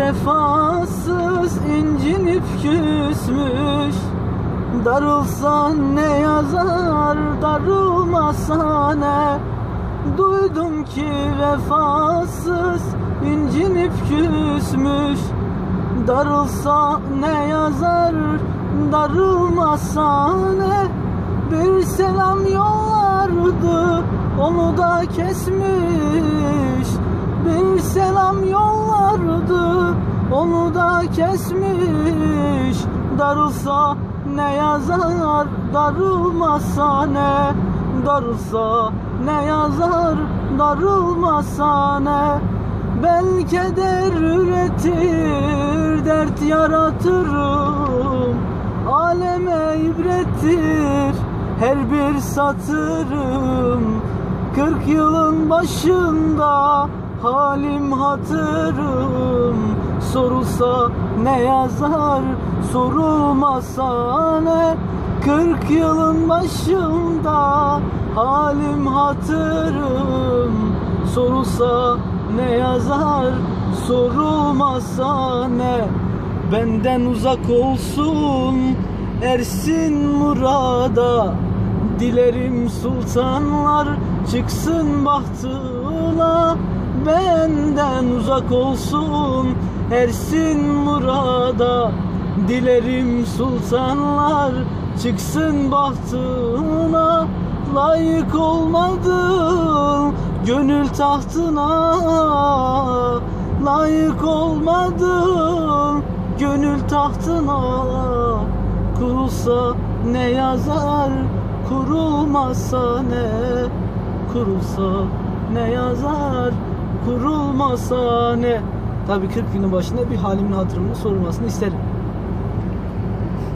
vefasız incinip küsmüş. Darılsan ne yazar darılmasa ne? Duydum ki vefasız incinip küsmüş. Darılsa ne yazar darılmasa ne? Bir selam yollardı onu da kesmiş. Bir selam yollardı onu da kesmiş Darılsa ne yazar darılmasa ne? Darılsa ne yazar darılmasa ne? Ben keder üretir dert yaratırım. Aleme ibrettir her bir satırım. Kırk yılın başında halim hatırım Sorulsa ne yazar sorulmasa ne? Kırk yılın başında halim hatırım Sorulsa ne yazar sorulmasa ne? Benden uzak olsun ersin murada. Dilerim sultanlar çıksın bahtına Benden uzak olsun. Ersin murada Dilerim sultanlar. Çıksın bahtına Layık olmadın. Gönül tahtına Layık olmadın. Gönül tahtına Kurulsa ne yazar? Kurulmasa ne? Kurulsa ne yazar kurulmasa ne? Tabii 40 günün başında bir halimin hatırımın sorulmasını isterim